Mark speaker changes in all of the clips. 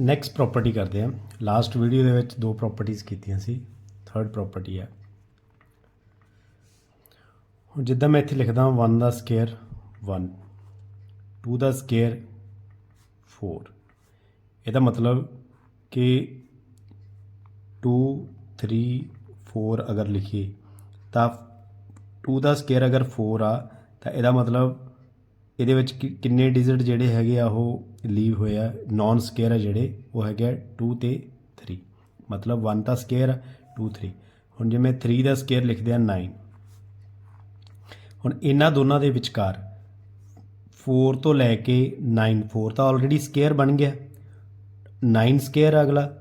Speaker 1: Next property ਕਰਦੇ ਹਾਂ। Last video ਦੇ ਵਿੱਚ ਦੋ ਪ੍ਰਾਪਰਟੀਆਂ ਕੀਤੀਆਂ ਸੀ। ਥਰਡ ਪ੍ਰਾਪਰਟੀ ਹੈ। ਹੁਣ ਜਿੱਦਾਂ ਮੈਂ ਇੱਥੇ ਲਿਖਦਾ 1 ਦਾ ਸਕੁਅਰ 1 2 ਦਾ ਸਕੁਅਰ 4 ਇਹਦਾ ਮਤਲਬ ਕਿ 2 3 4 ਅਗਰ ਲਿਖੀਏ, ਤਾਂ 2 ਦਾ ਸਕੁਅਰ ਅਗਰ 4 ਆ, ਤਾਂ ਇਹਦਾ ਮਤਲਬ ਇਹਦੇ ਵਿੱਚ ਕਿ- ਕਿੰਨੇ ਡਿਜਿਟ ਜਿਹੜੇ ਹੈਗੇ ਆ ਉਹ ਲੀਵ ਹੋਏ ਆ ਨਾਨ ਸਕੇਅਰ ਆ ਜਿਹੜੇ, ਉਹ ਹੈਗੇ 2 ਤੇ 3 ਮਤਲਬ 1 ਦਾ ਆ 2 3 ਹੁਣ ਜੇ ਮੈਂ 3 ਦਾ ਸਕੇਅਰ ਲਿਖਦੇ ਆ 9 ਹੁਣ ਇਹਨਾਂ ਦੋਨਾਂ ਦੇ ਵਿਚਕਾਰ 4 ਤੋਂ ਲੈ ਕੇ 9 4 ਤਾਂ ਆਲਰੇਡੀ ਸਕੇਅਰ ਬਣ ਗਿਆ। 9 ਸਕੇਅਰ ਅਗਲਾ,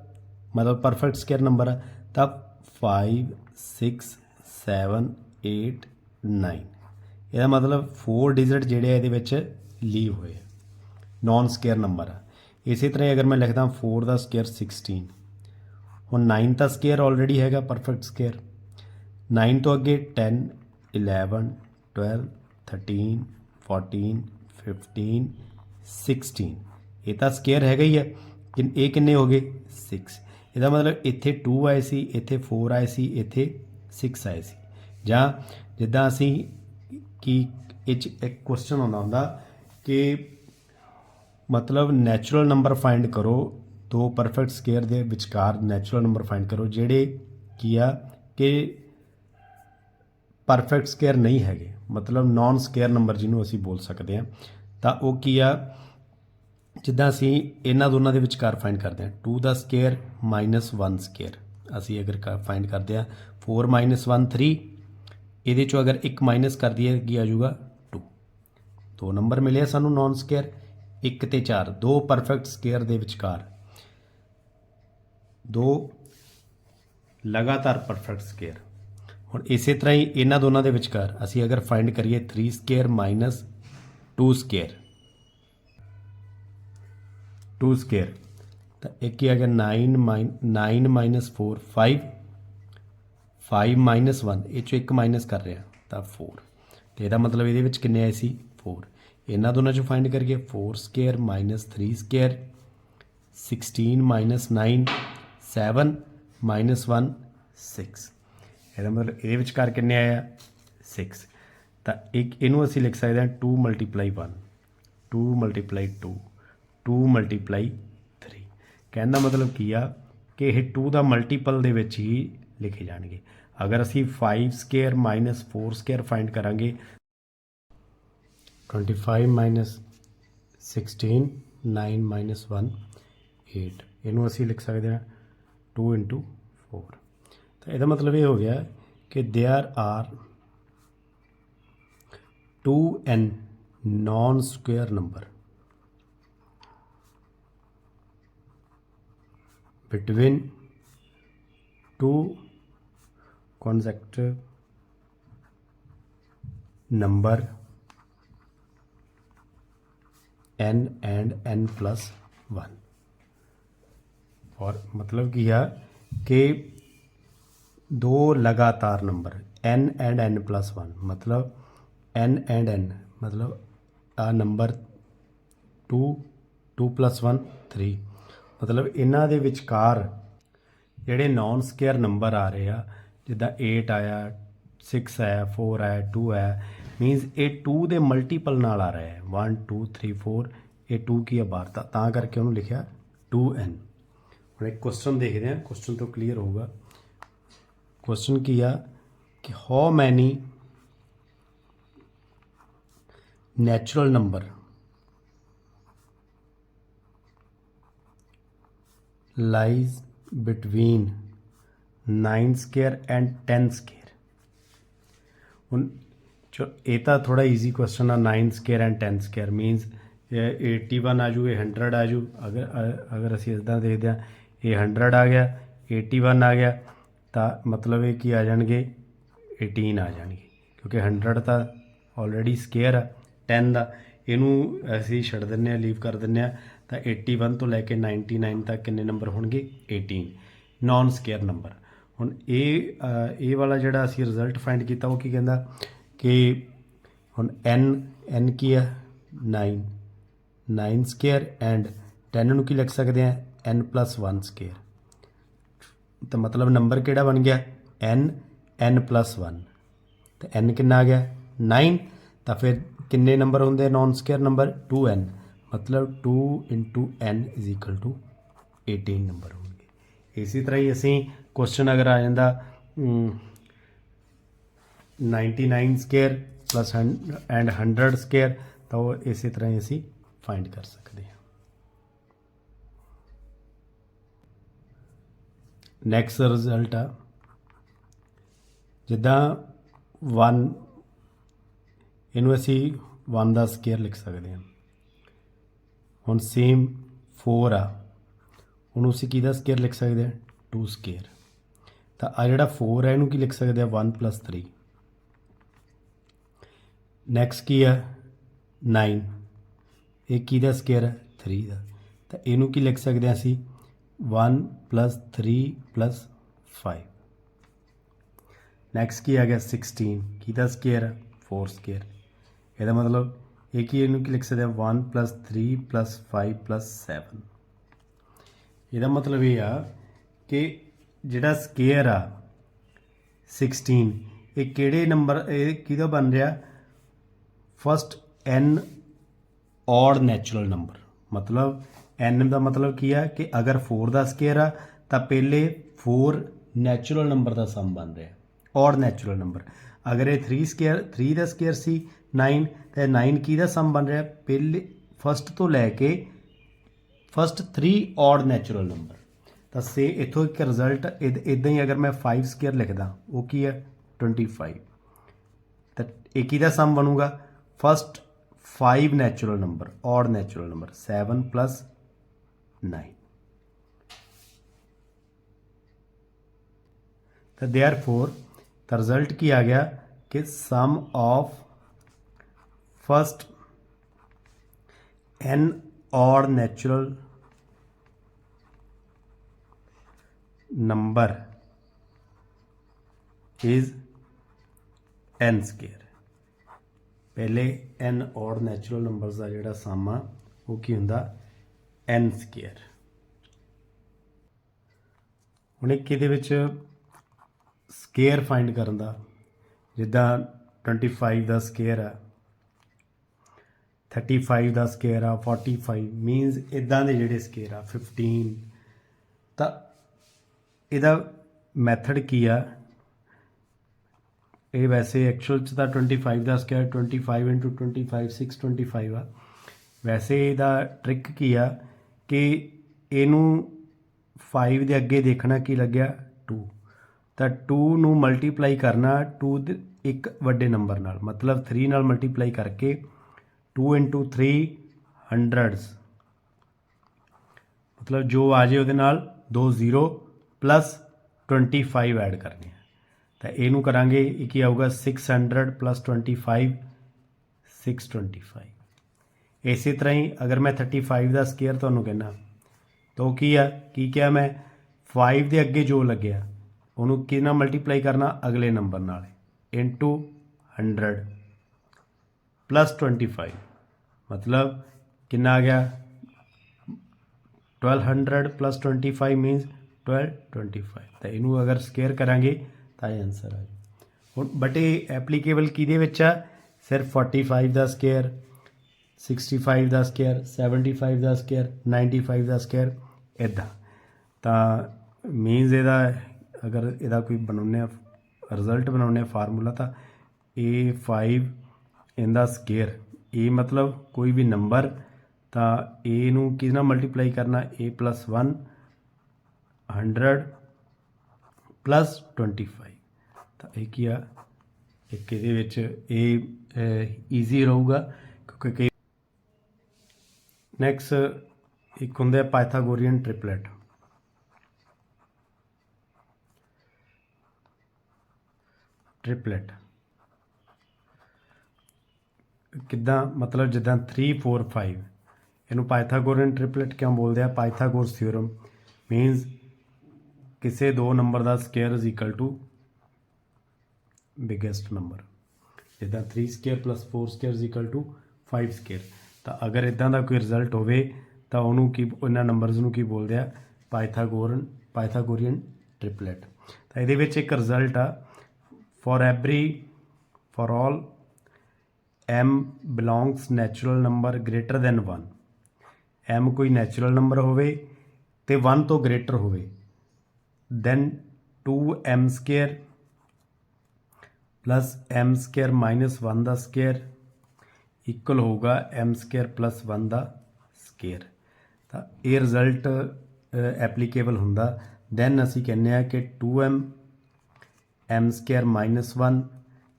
Speaker 1: ਮਤਲਬ ਪਰਫੈਕਟ ਸਕੇਅਰ ਨੰਬਰ ਆ, ਤਾਂ 5 6 7 8 9 ਇਹਦਾ ਮਤਲਬ 4 ਡਿਜਿਟ ਜਿਹੜੇ ਆ ਇਹਦੇ ਵਿੱਚ ਲੀਵ ਹੋਏ ਨਾਨ ਸਕੇਅਰ ਨੰਬਰ ਆ। ਇਸੇ ਤਰ੍ਹਾਂ ਹੀ ਅਗਰ ਮੈਂ ਲਿਖਦਾ 4 ਦਾ ਸਕੇਅਰ 16 ਹੁਣ 9 ਤਾਂ ਸਕੇਅਰ ਆਲਰੇਡੀ ਹੈਗਾ ਪਰਫੈਕਟ ਸਕੇਅਰ 9 ਤੋਂ ਅੱਗੇ 10 11 12 13 14 15 16 ਇਹ ਤਾਂ ਸਕੇਅਰ ਹੈਗਾ ਹੀ ਹੈ ਕਿ ਇਹ ਕਿੰਨੇ ਹੋ ਗਏ? 6 ਇਹਦਾ ਮਤਲਬ ਇੱਥੇ 2 ਆਏ ਸੀ, ਇੱਥੇ 4 ਆਏ ਸੀ, ਇੱਥੇ 6 ਆਏ ਸੀ। ਜਾਂ ਜਿੱਦਾਂ ਅਸੀਂ ਕਿ ਇਹ 'ਚ ਇੱਕ ਕੁਐਸਚਨ ਆਉਂਦਾ ਹੁੰਦਾ ਕਿ ਮਤਲਬ ਨੈਚੁਰਲ ਨੰਬਰ ਫਾਈਂਡ ਕਰੋ, ਦੋ ਪਰਫੈਕਟ ਸਕੁਅਰ ਦੇ ਵਿਚਕਾਰ ਨੈਚੁਰਲ ਨੰਬਰ ਫਾਈਂਡ ਕਰੋ, ਜਿਹੜੇ ਕੀ ਆ ਕਿ ਪਰਫੈਕਟ ਸਕੁਅਰ ਨਹੀਂ ਹੈਗੇ। ਮਤਲਬ ਨਾਨ ਸਕੁਅਰ ਨੰਬਰ ਜਿਹਨੂੰ ਅਸੀਂ ਬੋਲ ਸਕਦੇ ਹਾਂ, ਤਾਂ ਉਹ ਕੀ ਆ? ਜਿੱਦਾਂ ਅਸੀਂ ਇਹਨਾਂ ਦੋਨਾਂ ਦੇ ਵਿਚਕਾਰ ਫਾਈਂਡ ਕਰਦੇ ਹਾਂ 2 ਦਾ ਸਕੁਅਰ 1 ਸਕੁਅਰ ਅਸੀਂ ਅਗਰ ਫਾਈਂਡ ਕਰਦੇ ਹਾਂ 4 1 3 ਇਹਦੇ ਚੋਂ ਅਗਰ ਇੱਕ ਮਾਈਨਸ ਕਰ ਦਈਏ, ਕੀ ਆ ਜਾਊਗਾ? 2 ਦੋ ਨੰਬਰ ਮਿਲਿਆ ਸਾਨੂੰ ਨਾਨ ਸਕੁਅਰ 1 ਤੇ 4 ਦੋ ਪਰਫੈਕਟ ਸਕੁਅਰ ਦੇ ਵਿਚਕਾਰ। ਦੋ ਲਗਾਤਾਰ ਪਰਫੈਕਟ ਸਕੁਅਰ ਹੁਣ ਇਸੇ ਤਰ੍ਹਾਂ ਹੀ ਇਹਨਾਂ ਦੋਨਾਂ ਦੇ ਵਿਚਕਾਰ ਅਸੀਂ ਅਗਰ ਫਾਈਂਡ ਕਰੀਏ 3 ਸਕੁਅਰ 2 ਸਕੁਅਰ 2 ਸਕੁਅਰ ਤਾਂ ਇੱਕ ਕੀ ਆ ਗਿਆ? 9 9 4 5 5 ਮਾਈਨਸ 1 ਇਹ ਚੋਂ ਇੱਕ ਮਾਈਨਸ ਕਰ ਰਿਹਾ, ਤਾਂ 4 ਤੇ ਇਹਦਾ ਮਤਲਬ ਇਹਦੇ ਵਿੱਚ ਕਿੰਨੇ ਆਏ ਸੀ? 4 ਇਹਨਾਂ ਦੋਨਾਂ ਚੋਂ ਫਾਈਂਡ ਕਰੀਏ 4 ਸਕੁਅਰ 3 ਸਕੁਅਰ 16 ਮਾਈਨਸ 9 7 ਮਾਈਨਸ 1 6 ਇਹਦਾ ਮਤਲਬ ਇਹਦੇ ਵਿਚਕਾਰ ਕਿੰਨੇ ਆਇਆ 6 ਤਾਂ ਇੱਕ ਇਹਨੂੰ ਅਸੀਂ ਲਿਖ ਸਕਦੇ ਹਾਂ 2 ਮਲਟੀਪਲਾਈ 1 2 ਮਲਟੀਪਲਾਈ 2 2 ਮਲਟੀਪਲਾਈ 3 ਕਹਿਣ ਦਾ ਮਤਲਬ ਕੀ ਆ? ਕਿ ਇਹ 2 ਦਾ ਮਲਟੀਪਲ ਦੇ ਵਿੱਚ ਹੀ ਲਿਖੇ ਜਾਣਗੇ। ਅਗਰ ਅਸੀਂ 5 ਸਕੁਅਰ 4 ਸਕੁਅਰ ਫਾਈਂਡ ਕਰਾਂਗੇ 25 16 9 1 8 ਇਹਨੂੰ ਅਸੀਂ ਲਿਖ ਸਕਦੇ ਹਾਂ 2 4 ਤਾਂ ਇਹਦਾ ਮਤਲਬ ਇਹ ਹੋ ਗਿਆ ਕਿ there are 2 n non square number between 2 consecutive number n and n 1 और मतलब कि यह कि दो लगातार नंबर n and n plus one मतलब n एंड n, मतलब ਆ ਨੰਬਰ 2 2 1 3 ਮਤਲਬ ਇਹਨਾਂ ਦੇ ਵਿਚਕਾਰ ਜਿਹੜੇ ਨਾਨ ਸਕੇਅਰ ਨੰਬਰ ਆ ਰਹੇ ਆ ਜਿੱਦਾਂ 8 ਆਇਆ 6 ਆਇਆ 4 ਆਇਆ 2 ਆਇਆ ਮੀਨਸ ਇਹ 2 ਦੇ ਮਲਟੀਪਲ ਨਾਲ ਆ ਰਿਹਾ ਹੈ। 1 2 3 4 ਇਹ 2 ਕੀ ਆ ਬਾਹਰ? ਤਾਂ ਤਾਂ ਕਰਕੇ ਉਹਨੂੰ ਲਿਖਿਆ 2n ਹੁਣ ਇੱਕ ਕੁਐਸਚਨ ਦੇਖਦੇ ਹਾਂ। ਕੁਐਸਚਨ ਤੋਂ ਕਲੀਅਰ ਹੋਊਗਾ। ਕੁਐਸਚਨ ਕੀ ਆ? ਕਿ how many natural number lies between 9 square and 10 square ਹੁਣ ਚੋ ਇਹ ਤਾਂ ਥੋੜਾ ਈਜ਼ੀ ਕੁਐਸਚਨ ਆ 9 ਸਕੁਅਰ ਐਂਡ 10 ਸਕੁਅਰ ਮੀਨਸ 81 ਆ ਜੂ, ਇਹ 100 ਆ ਜੂ। ਅਗਰ, ਅ- ਅਗਰ ਅਸੀਂ ਇਦਾਂ ਦੇਖਦੇ ਆ ਇਹ 100 ਆ ਗਿਆ 81 ਆ ਗਿਆ, ਤਾਂ ਮਤਲਬ ਇਹ ਕੀ ਆ ਜਾਣਗੇ? 18 ਆ ਜਾਣਗੇ। ਕਿਉਂਕਿ 100 ਤਾਂ ਆਲਰੇਡੀ ਸਕੇਅਰ ਆ 10 ਦਾ। ਇਹਨੂੰ ਅਸੀਂ ਛੱਡ ਦਿੰਨੇ ਆ ਲੀਵ ਕਰ ਦਿੰਨੇ ਆ ਤਾਂ 81 ਤੋਂ ਲੈ ਕੇ 99 ਤੱਕ ਕਿੰਨੇ ਨੰਬਰ ਹੋਣਗੇ? 18 ਨਾਨ ਸਕੇਅਰ ਨੰਬਰ ਹੁਣ ਇਹ ਇਹ ਵਾਲਾ ਜਿਹੜਾ ਅਸੀਂ ਰਿਜ਼ਲਟ ਫਾਈਂਡ ਕੀਤਾ, ਉਹ ਕੀ ਕਹਿੰਦਾ ਕਿ ਹੁਣ n n ਕੀ ਹੈ? 9 9 ਸਕੁਅਰ ਐਂਡ 10 ਨੂੰ ਕੀ ਲਿਖ ਸਕਦੇ ਆ? N 1 ਸਕੁਅਰ ਤਾਂ ਮਤਲਬ ਨੰਬਰ ਕਿਹੜਾ ਬਣ ਗਿਆ? N n 1 ਤੇ n ਕਿੰਨਾ ਆ ਗਿਆ? 9 ਤਾਂ ਫਿਰ ਕਿੰਨੇ ਨੰਬਰ ਹੁੰਦੇ ਨੌਨ ਸਕੁਅਰ ਨੰਬਰ 2n ਮਤਲਬ 2 n 18 ਨੰਬਰ ਹੋਣਗੇ ਇਸੇ ਤਰ੍ਹਾਂ ਹੀ ਅਸੀਂ ਕੁਐਸਚਨ ਅਗਰ ਆ ਜਾਂਦਾ um, 99 square plus and 100 square ਤਾਂ ਉਹ ਇਸੇ ਤਰ੍ਹਾਂ ਹੀ ਅਸੀਂ ਫਾਈਂਡ ਕਰ ਸਕਦੇ ਹਾਂ। ਨੈਕਸਟ ਰਿਜ਼ਲਟ ਆ। ਜਿੱਦਾਂ 1 ਇਹਨੂੰ ਅਸੀਂ 1 ਦਾ ਸਕੁਅਰ ਲਿਖ ਸਕਦੇ ਹਾਂ। ਹੁਣ ਸੇਮ 4 ਆ। ਹੁਣ ਅਸੀਂ ਕਿਹਦਾ ਸਕੇਅਰ ਲਿਖ ਸਕਦੇ ਹਾਂ 2 ਸਕੇਅਰ ਤਾਂ ਆ ਜਿਹੜਾ 4 ਹੈ ਇਹਨੂੰ ਕੀ ਲਿਖ ਸਕਦੇ ਆ? 1 3 ਨੈਕਸਟ ਕੀ ਆ? 9 ਇਹ ਕਿਹਦਾ ਸਕੇਅਰ ਹੈ 3 ਦਾ। ਤਾਂ ਇਹਨੂੰ ਕੀ ਲਿਖ ਸਕਦੇ ਆ ਅਸੀਂ? 1 3 5 ਨੈਕਸਟ ਕੀ ਆ ਗਿਆ? 16 ਕਿਹਦਾ ਸਕੇਅਰ ਹੈ 4 ਸਕੇਅਰ ਇਹਦਾ ਮਤਲਬ ਇਹ ਕੀ ਇਹਨੂੰ ਕੀ ਲਿਖ ਸਕਦੇ ਆ? 1 3 5 7 ਇਹਦਾ ਮਤਲਬ ਇਹ ਆ ਕਿ ਜਿਹੜਾ ਸਕੇਅਰ ਆ 16 ਇਹ ਕਿਹੜੇ ਨੰਬਰ ਇਹ ਕਿਹਦਾ ਬਣ ਰਿਹਾ? First n odd natural number ਮਤਲਬ n ਦਾ ਮਤਲਬ ਕੀ ਆ ਕਿ ਅਗਰ 4 ਦਾ ਸਕੇਅਰ ਆ, ਤਾਂ ਪਹਿਲੇ 4 ਨੈਚੁਰਲ ਨੰਬਰ ਦਾ ਸਮ ਬਣ ਰਿਹਾ। ਔਰ ਨੈਚੁਰਲ ਨੰਬਰ ਅਗਰ ਇਹ 3 ਸਕੇਅਰ 3 ਦਾ ਸਕੇਅਰ ਸੀ 9 ਤਾਂ 9 ਕਿਹਦਾ ਸਮ ਬਣ ਰਿਹਾ? ਪਹਿਲੇ ਫਸਟ ਤੋਂ ਲੈ ਕੇ ਫਸਟ 3 ਔਡ ਨੈਚੁਰਲ ਨੰਬਰ ਤਾਂ ਸੇ ਇਥੋਂ ਇੱਕ ਰਿਜ਼ਲਟ ਇਦਾਂ ਹੀ ਅਗਰ ਮੈਂ 5 ਸਕੁਅਰ ਲਿਖਦਾ ਉਹ ਕੀ ਹੈ 25 ਤਾਂ ਇਹ ਕਿਹਦਾ ਸਮ ਬਣੂਗਾ first 5 natural number odd natural number 7 9 ਤਾਂ देयरफॉर ਤਾਂ ਰਿਜ਼ਲਟ ਕੀ ਆ ਗਿਆ ਕਿ sum of first n odd natural number is n square ਪਹਿਲੇ n ਔਰ ਨੈਚੁਰਲ ਨੰਬਰਸ ਦਾ ਜਿਹੜਾ ਸਮ ਆ ਉਹ ਕੀ ਹੁੰਦਾ n square ਹੁਣ ਇੱਕ ਇਹਦੇ ਵਿੱਚ ਸਕੁਅਰ ਫਾਈਂਡ ਕਰਨ ਦਾ ਜਿੱਦਾਂ 25 ਦਾ ਸਕੁਅਰ ਆ 35 ਦਾ ਸਕੇਅਰ ਆ 45 ਮੀਨਸ ਇਦਾਂ ਦੇ ਜਿਹੜੇ ਸਕੇਅਰ ਆ 15 ਤਾਂ ਇਹਦਾ ਮੈਥਡ ਕੀ ਆ? ਇਹ ਵੈਸੇ ਐਕਚੁਅਲ ਚ ਤਾਂ 25 ਦਾ ਸਕੁਅਰ 25 25 625 ਆ। ਵੈਸੇ ਇਹਦਾ ਟ੍ਰਿਕ ਕੀ ਆ ਕਿ ਇਹਨੂੰ 5 ਦੇ ਅੱਗੇ ਦੇਖਣਾ ਕੀ ਲੱਗਿਆ? 2 ਤਾਂ 2 ਨੂੰ ਮਲਟੀਪਲਾਈ ਕਰਨਾ 2 ਇੱਕ ਵੱਡੇ ਨੰਬਰ ਨਾਲ, ਮਤਲਬ 3 ਨਾਲ ਮਲਟੀਪਲਾਈ ਕਰਕੇ 2 3 ਹੰਡਰਡਸ ਮਤਲਬ ਜੋ ਆ ਜੇ ਉਹਦੇ ਨਾਲ ਦੋ 0 ਪਲੱਸ 25 ਐਡ ਕਰਨੇ ਆ ਤਾਂ ਇਹਨੂੰ ਕਰਾਂਗੇ ਇਹ ਕੀ ਆਊਗਾ 600 ਪਲੱਸ 25 625 ਇਸੇ ਤਰ੍ਹਾਂ ਹੀ ਅਗਰ ਮੈਂ 35 ਦਾ ਸਕੇਅਰ ਤੁਹਾਨੂੰ ਕਹਿਣਾ ਤਾਂ ਉਹ ਕੀ ਆ ਕੀ ਕਿਹਾ ਮੈਂ 5 ਦੇ ਅੱਗੇ ਜੋ ਲੱਗਿਆ ਉਹਨੂੰ ਕਿਹਨਾਂ ਮਲਟੀਪਲਾਈ ਕਰਨਾ ਅਗਲੇ ਨੰਬਰ ਨਾਲ ਇਨਟੂ 100 25 ਮਤਲਬ ਕਿੰਨਾ ਆ ਗਿਆ? 1200 ਪਲੱਸ 25 ਮੀਨਸ 1225 ਤਾਂ ਇਹਨੂੰ ਅਗਰ ਸਕੁਅਰ ਕਰਾਂਗੇ ਤਾਂ ਇਹ ਆਨਸਰ ਆ ਜਾਊ। ਹੁਣ ਬਟ ਇਹ ਐਪਲੀਕੇਬਲ ਕਿਹਦੇ ਵਿੱਚ ਆ? ਸਿਰਫ 45 ਦਾ ਸਕੁਅਰ 65 ਦਾ ਸਕੁਅਰ 75 ਦਾ ਸਕੁਅਰ 95 ਦਾ ਸਕੁਅਰ ਇਦਾਂ ਤਾਂ ਮੀਨਸ ਇਹਦਾ ਅਗਰ ਇਹਦਾ ਕੋਈ ਬਣਾਉਂਦੇ ਆ ਰਿਜ਼ਲਟ ਬਣਾਉਂਦੇ ਆ ਫਾਰਮੂਲਾ ਤਾਂ a5 ਇਹਦਾ ਸਕੇਅਰ a ਮਤਲਬ ਕੋਈ ਵੀ ਨੰਬਰ ਤਾਂ a ਨੂੰ ਕਿਸ ਨਾਲ ਮਲਟੀਪਲਾਈ ਕਰਨਾ? A 1 100 ਪਲੱਸ 25 ਤਾਂ ਇਹ ਕੀ ਆ? ਇੱਕ ਇਹਦੇ ਵਿੱਚ? ਇਹ ਈਜ਼ੀ ਰਹੂਗਾ, ਕਿਉਂਕਿ ਨੈਕਸਟ ਇੱਕ ਹੁੰਦਾ ਆ ਪਾਇਥਾਗੋਰੀਅਨ ਟ੍ਰਿਪਲੇਟ ਟ੍ਰਿਪਲੇਟ ਕਿੱਦਾਂ, ਮਤਲਬ ਜਿੱਦਾਂ 3 4 5 ਇਹਨੂੰ ਪਾਇਥਾਗੋਰੀਅਨ ਟ੍ਰਿਪਲੇਟ ਕਿਉਂ ਬੋਲਦੇ ਆ? ਪਾਇਥਾਗੋਰਸ ਥਿਊਰਮ ਮੀਨਸ ਕਿਸੇ ਦੋ number the square is equal to biggest number ਜਿੱਦਾਂ 3 square 4 square is equal to 5 square. ਤਾਂ ਅਗਰ ਇਦਾਂ ਦਾ ਕੋਈ ਰਿਜ਼ਲਟ ਹੋਵੇ, ਤਾਂ ਉਹਨੂੰ ਕੀ, ਉਹਨਾਂ ਨੰਬਰਸ ਨੂੰ ਕੀ ਬੋਲਦੇ ਆ? Pythagorean Pythagorean triplet. ਤਾਂ ਇਹਦੇ ਵਿੱਚ ਇੱਕ ਰਿਜ਼ਲਟ ਆ। For every for all m belongs natural number greater than 1 m ਕੋਈ ਨੈਚੁਰਲ ਨੰਬਰ ਹੋਵੇ ਤੇ 1 ਤੋਂ ਗ੍ਰੇਟਰ ਹੋਵੇ। Then 2m square plus m square minus 1 ਦਾ ਸਕੁਅਰ ਇਕੁਅਲ ਹੋਊਗਾ m ਸਕੁਅਰ ਪਲੱਸ 1 ਦਾ ਸਕੁਅਰ ਤਾਂ ਇਹ ਰਿਜ਼ਲਟ ਐਪਲੀਕੇਬਲ ਹੁੰਦਾ। ਦੈਨ ਅਸੀਂ ਕਹਿੰਦੇ ਆ ਕਿ 2m m ਸਕੁਅਰ ਮਾਈਨਸ 1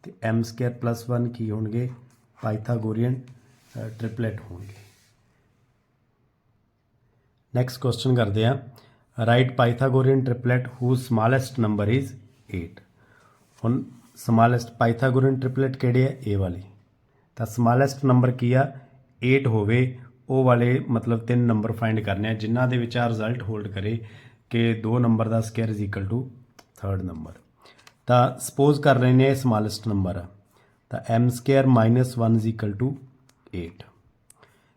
Speaker 1: ਤੇ m ਸਕੁਅਰ ਪਲੱਸ 1 ਕੀ ਹੋਣਗੇ? ਪਾਈਥਾਗੋਰੀਅਨ ਟ੍ਰਿਪਲੇਟ ਹੋਣਗੇ। ਨੈਕਸਟ ਕੁਐਸਚਨ ਕਰਦੇ ਆ right Pythagorean triplet who smallest number is 8 ਹੁਣ ਸਮਾਲੈਸਟ ਪਾਈਥਾਗੋਰੀਅਨ ਟ੍ਰਿਪਲੇਟ ਕਿਹੜੇ ਆ? ਇਹ ਵਾਲੀ। ਤਾਂ ਸਮਾਲੈਸਟ ਨੰਬਰ ਕੀ ਆ? 8 ਹੋਵੇ। ਉਹ ਵਾਲੇ ਮਤਲਬ ਤਿੰਨ ਨੰਬਰ ਫਾਈਂਡ ਕਰਨੇ ਆ, ਜਿਨ੍ਹਾਂ ਦੇ ਵਿੱਚ ਆ ਰਿਜ਼ਲਟ ਹੋਲਡ ਕਰੇ ਕਿ ਦੋ number the square is equal to third number ਤਾਂ ਸਪੋਜ਼ ਕਰ ਰਹੇ ਨੇ ਇਹ ਸਮਾਲੈਸਟ ਨੰਬਰ ਆ। ਤਾਂ m square minus 1 is to 8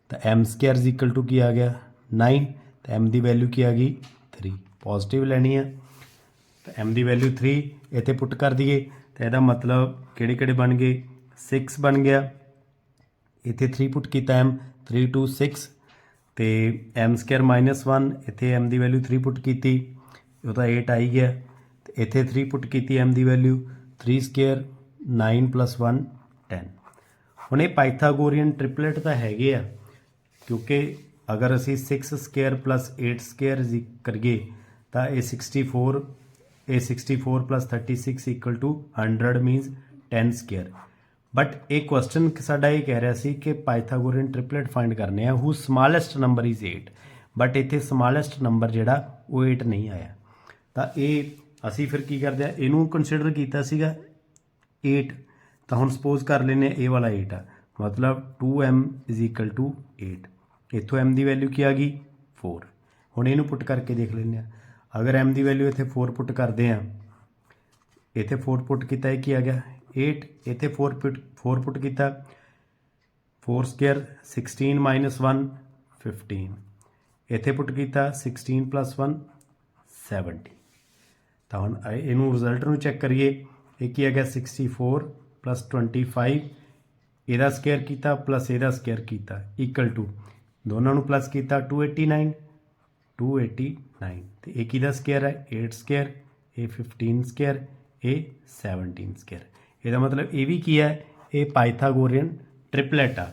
Speaker 1: ਤਾਂ m ਸਕੁਅਰ ਇਜ਼ ਟੂ ਕੀ ਆ ਗਿਆ? 9 ਤਾਂ m ਦੀ ਵੈਲਿਊ ਕੀ ਆ ਗਈ? 3 ਪੋਜ਼ਿਟਿਵ ਲੈਣੀ ਆ। ਤਾਂ m ਦੀ ਵੈਲਿਊ 3 ਇੱਥੇ ਪੁੱਟ ਕਰ ਦਈਏ। ਤਾਂ ਇਹਦਾ ਮਤਲਬ ਕਿਹੜੇ ਕਿਹੜੇ ਬਣ ਗਏ? 6 ਬਣ ਗਿਆ। ਇੱਥੇ 3 ਪੁੱਟ ਕੀਤਾ m 3 2 6 ਤੇ m ਸਕੁਅਰ ਮਾਈਨਸ 1 ਇੱਥੇ m ਦੀ ਵੈਲਿਊ 3 ਪੁੱਟ ਕੀਤੀ। ਉਹ ਤਾਂ 8 ਆਈ ਗਿਆ। ਤੇ ਇੱਥੇ 3 ਪੁੱਟ ਕੀਤੀ m ਦੀ ਵੈਲਿਊ 3 ਸਕੁਅਰ 9 1 10 ਹੁਣ ਇਹ ਪਾਈਥਾਗੋਰੀਅਨ ਟ੍ਰਿਪਲੇਟ ਤਾਂ ਹੈਗੇ ਆ, ਕਿਉਂਕਿ ਅਗਰ ਅਸੀਂ 6 ਸਕੁਅਰ 8 ਸਕੁਅਰ ਕਰੀਏ, ਤਾਂ ਇਹ 64 ਇਹ 64 36 ਇਕੁਅਲ ਟੂ 100 ਮੀਨਸ 10 ਸਕੁਅਰ ਬਟ ਇਹ ਕੁਐਸਚਨ ਸਾਡਾ ਇਹ ਕਹਿ ਰਿਹਾ ਸੀ ਕਿ ਪਾਈਥਾਗੋਰੀਅਨ ਟ੍ਰਿਪਲੇਟ ਫਾਈਂਡ ਕਰਨੇ ਆ who smallest number is 8 but ਇੱਥੇ ਸਮਾਲੈਸਟ ਨੰਬਰ ਜਿਹੜਾ, ਉਹ 8 ਨਹੀਂ ਆਇਆ। ਤਾਂ ਇਹ ਅਸੀਂ ਫਿਰ ਕੀ ਕਰਦੇ ਆ, ਇਹਨੂੰ ਕੰਸੀਡਰ ਕੀਤਾ ਸੀਗਾ 8 ਤਾਂ ਹੁਣ ਸਪੋਜ਼ ਕਰ ਲੈਨੇ ਇਹ ਵਾਲਾ 8 ਆ। ਮਤਲਬ 2m 8 ਇੱਥੋਂ m ਦੀ ਵੈਲਿਊ ਕੀ ਆ ਗਈ? 4 ਹੁਣ ਇਹਨੂੰ ਪੁੱਟ ਕਰਕੇ ਦੇਖ ਲੈਂਦੇ ਆ ਅਗਰ m ਦੀ ਵੈਲਿਊ ਇੱਥੇ 4 ਪੁੱਟ ਕਰਦੇ ਆ ਇੱਥੇ 4 ਪੁੱਟ ਕੀਤਾ ਇਹ ਕੀ ਆ ਗਿਆ? 8 ਇੱਥੇ 4 ਪੁੱਟ 4 ਪੁੱਟ ਕੀਤਾ। 4 ਸਕੁਅਰ 16 1 15 ਇੱਥੇ ਪੁੱਟ ਕੀਤਾ 16 1 70 ਤਾਂ ਹੁਣ ਇਹਨੂੰ ਰਿਜ਼ਲਟ ਨੂੰ ਚੈੱਕ ਕਰੀਏ। ਇਹ ਕੀ ਆ ਗਿਆ 64 25 ਇਹਦਾ ਸਕੁਅਰ ਕੀਤਾ ਪਲੱਸ ਇਹਦਾ ਸਕੁਅਰ ਕੀਤਾ ਇਕੁਅਲ ਟੂ ਦੋਨਾਂ ਨੂੰ ਪਲੱਸ ਕੀਤਾ 289 289 ਤੇ ਇਹ ਕਿਹਦਾ ਸਕੁਅਰ ਹੈ? 8 ਸਕੁਅਰ ਇਹ 15 ਸਕੁਅਰ ਇਹ 17 ਸਕੁਅਰ ਇਹਦਾ ਮਤਲਬ ਇਹ ਵੀ ਕੀ ਹੈ? ਇਹ ਪਾਈਥਾਗੋਰੀਅਨ ਟ੍ਰਿਪਲੇਟ। ਆ